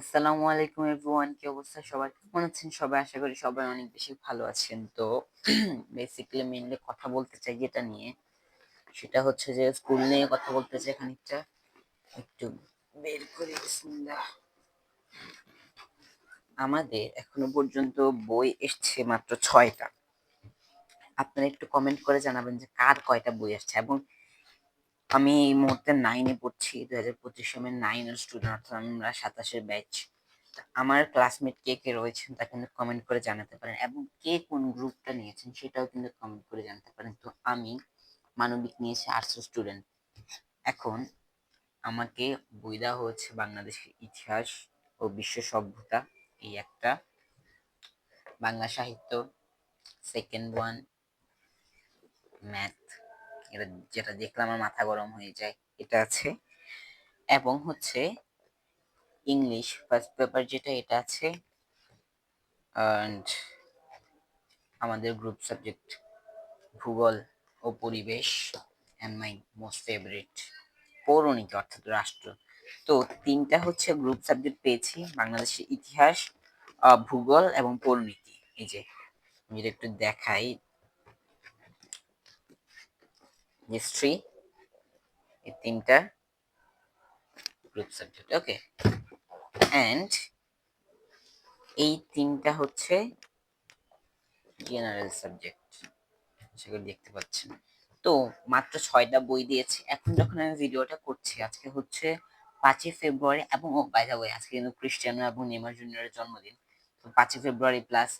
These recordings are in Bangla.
আসসালামু আলাইকুম এভরিওয়ান, কি অবস্থা সবার? কেমন আছেন সবাই? আশা করি সবাই অনেক বেশি ভালো আছেন। তো বেসিক্যালি মেইনলি কথা বলতে চাই যেটা নিয়ে, সেটা হচ্ছে যে স্কুল নিয়ে কথা বলতে চাই খানিকটা। একটু বের করে, বিসমিল্লাহ। আমাদের এখনও পর্যন্ত বই এসছে মাত্র ছয়টা। আপনারা একটু কমেন্ট করে জানাবেন যে কার কয়টা বই আসছে এবং আমি এই মুহূর্তে নাইনে পড়ছি দু হাজার পঁচিশ সালের নাইনের স্টুডেন্ট অর্থাৎ আমরা সাতাশের ব্যাচ আমার ক্লাসমেট কে কে রয়েছেন তা কিন্তু কমেন্ট করে জানাতে পারেন এবং কে কোন গ্রুপটা নিয়েছেন সেটাও কিন্তু কমেন্ট করে জানাতে পারেন। তো আমি মানবিক নিয়েছি আর্টস স্টুডেন্ট এখন আমাকে বই দেওয়া হচ্ছে বাংলাদেশের ইতিহাস ও বিশ্ব সভ্যতা, এই একটা। বাংলা সাহিত্য সেকেন্ড ওয়ান ম্যাথ এটা যেটা দেখলে আমার মাথা গরম হয়ে যায়, এটা আছে। এবং হচ্ছে ইংলিশ ফার্স্ট পেপার যেটা, এটা আছে। অ্যান্ড আমাদের গ্রুপ সাবজেক্ট ভূগোল ও পরিবেশ অ্যান্ড মাই মোস্ট ফেভারিট পৌরনীতি অর্থাৎ রাষ্ট্র। তো তিনটা হচ্ছে গ্রুপ সাবজেক্ট পেয়েছি, বাংলাদেশের ইতিহাস ভূগোল এবং পৌরনীতি। এই যে, আমি যদি একটু দেখাই হিস্ট্রি এই তিনটা গ্রুপ সাবজেক্ট ওকে অ্যান্ড এই তিনটা হচ্ছে জেনারেল সাবজেক্ট সেগুলো দেখতে পাচ্ছেন। তো মাত্র ছয়টা বই দিয়েছে, এখন যখন আমি ভিডিওটা করছি, আজকে হচ্ছে পাঁচই ফেব্রুয়ারি এবং, ও বাই দ্য ওয়ে আজকে কিন্তু ক্রিস্টিয়ানো এবং নেমার জুনিয়রের জন্মদিন। তো পাঁচই ফেব্রুয়ারি প্লাস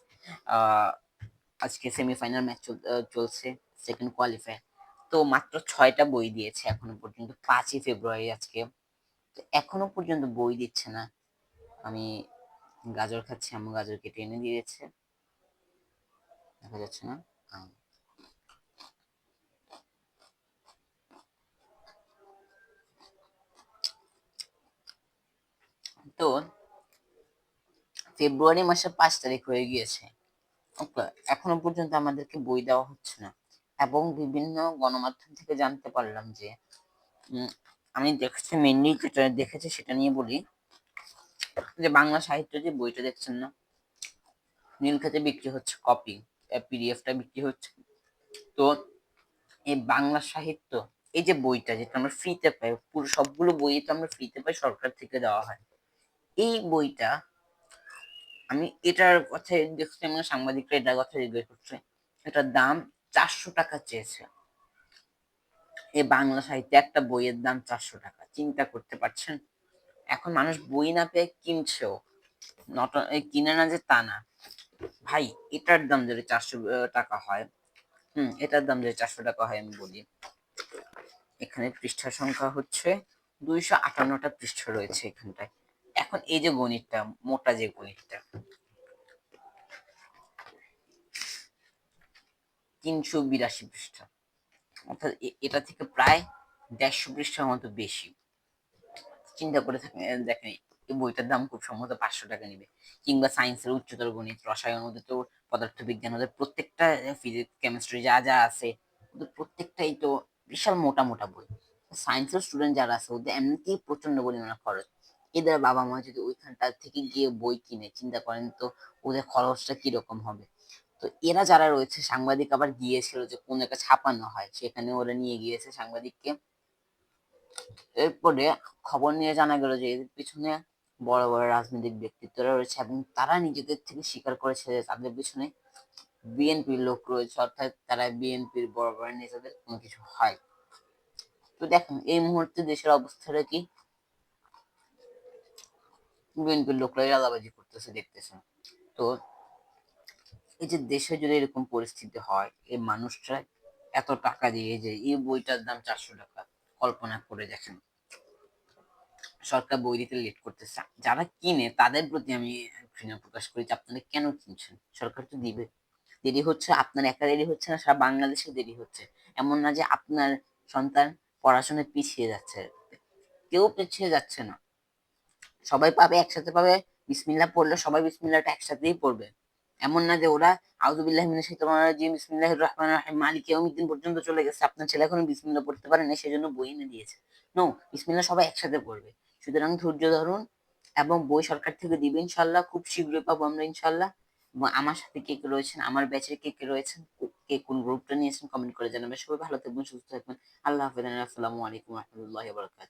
আজকে সেমিফাইনাল ম্যাচ চলছে সেকেন্ড কোয়ালিফায়ার তো মাত্র ছয়টা বই দিয়েছে এখনও পর্যন্ত, পাঁচই ফেব্রুয়ারি আজকে। তো এখনও পর্যন্ত বই দিচ্ছে না। আমি গাজর খাচ্ছি, আম্মু গাজর কেটে এনে দিয়েছে। দেখা যাচ্ছে না। তো ফেব্রুয়ারি মাসের পাঁচ তারিখ হয়ে গিয়েছে। এখনও পর্যন্ত আমাদেরকে বই দেওয়া হচ্ছে না। এবং বিভিন্ন গণমাধ্যম থেকে জানতে পারলাম যে আমি দেখেছি মেনলি যেটা দেখেছি সেটা নিয়ে বলি, যে বাংলা সাহিত্য যে বইটা দেখছেন না, নীলক্ষেতে বিক্রি হচ্ছে কপি পিডিএফটা বিক্রি হচ্ছে। তো এই বাংলা সাহিত্য, এই যে বইটা যেটা আমরা ফ্রিতে পাই, পুরো সবগুলো বই তো আমরা ফ্রিতে পাই, সরকার থেকে দেওয়া হয়। এই বইটা আমি এটার কথা দেখছি আমার সাংবাদিকরা এটার কথা জিজ্ঞেস করছে, এটার দাম চারশো টাকা চেয়েছে। এই বাংলা সাহিত্যে একটা বইয়ের দাম চারশো টাকা। চিন্তা করতে পারছেন? এখন মানুষ বই না পেয়ে কিনছেও। নট কিনে না যে তা না। ভাই, এটার দাম যদি চারশো টাকা হয়, হুম, এটার দাম যদি চারশো টাকা হয় আমি বলি। এখানে পৃষ্ঠা সংখ্যা হচ্ছে দুইশো আটান্নটা পৃষ্ঠা রয়েছে এখানটায়। এখন এই যে গণিতটা, মোটা যে গণিতটা তিনশো বিরাশি পৃষ্ঠা। অর্থাৎ এটা থেকে প্রায় দেড়শো পৃষ্ঠার মতো বেশি। চিন্তা করে থাকেন দেখেন, এই বইটার দাম খুব সম্ভবত পাঁচশো টাকা নিবে। কিংবা সায়েন্সের উচ্চতর গণিত, রসায়ন ওদের তো পদার্থবিজ্ঞান, ওদের প্রত্যেকটা ফিজিক্স, কেমিস্ট্রি যা যা আছে, ওদের প্রত্যেকটাই তো বিশাল মোটা মোটা বই। সায়েন্সের স্টুডেন্ট যারা আছে, ওদের এমনিতেই প্রচণ্ড পরিমাণে খরচ। এদের বাবা মা যদি ওইখানটা থেকে গিয়ে বই কিনে, চিন্তা করেন তো ওদের খরচটা কীরকম হবে? তো এরা যারা রয়েছে, সাংবাদিক আবার গিয়েছিল যে কোন একটা ছাপানো হয়, সেখানে ওরা নিয়ে গিয়েছে সাংবাদিককে। এরপরে খবর নিয়ে জানা গেল যে এদের পিছনে বড় বড় রাজনৈতিক ব্যক্তিত্বরা রয়েছে এবং তারা নিজেদের থেকে স্বীকার করেছে যে তাদের পিছনে বিএনপির লোক রয়েছে, অর্থাৎ তারা বিএনপির বড় বড় নেতাদের কোনো কিছু হয়। তো দেখেন, এই মুহূর্তে দেশের অবস্থাটা কি? বিএনপির লোকরাই আলাবাজি করতেছে, দেখতেছেন। তো এই যে দেশে যদি এরকম পরিস্থিতি হয় এই মানুষরা এত টাকা দিয়ে যে এই বইটার দাম চারশো টাকা, কল্পনা করে দেখেন। সরকার বই দিতে লেট করতেছে। যারা কিনে, তাদের প্রতি আমি ঘৃণা প্রকাশ করি যে আপনারা কেন কিনছেন? সরকার তো দিবে। দেরি হচ্ছে, আপনার একা দেরি হচ্ছে না, সারা বাংলাদেশে দেরি হচ্ছে। এমন না যে আপনার সন্তান পড়াশোনায় পিছিয়ে যাচ্ছে। কেউ পিছিয়ে যাচ্ছে না। সবাই পাবে, একসাথে পাবে বিসমিল্লা পড়লে সবাই বিসমিল্লাটা একসাথেই পড়বে। এমন না যে ওরা পর্যন্ত চলে গেছে। আপনার ছেলে এখনও পড়তে পারে না বই এনে দিয়েছে। নো সবাই একসাথে পড়বে। সুতরাং ধৈর্য ধরুন এবং বই সরকার থেকে দিবে ইনশাল্লাহ খুব শীঘ্রই পাবো আমরা ইনশাল্লাহ এবং আমার সাথে কে কে রয়েছেন, আমার ব্যাচের কে কে রয়েছেন, কে কোন গ্রুপটা নিয়েছেন কমেন্ট করে জানাবেন। সবাই ভালো থাকবেন, সুস্থ থাকবেন। আল্লাহ হাফেজ। আসসালামু আলাইকুম রহমতুল্লাহ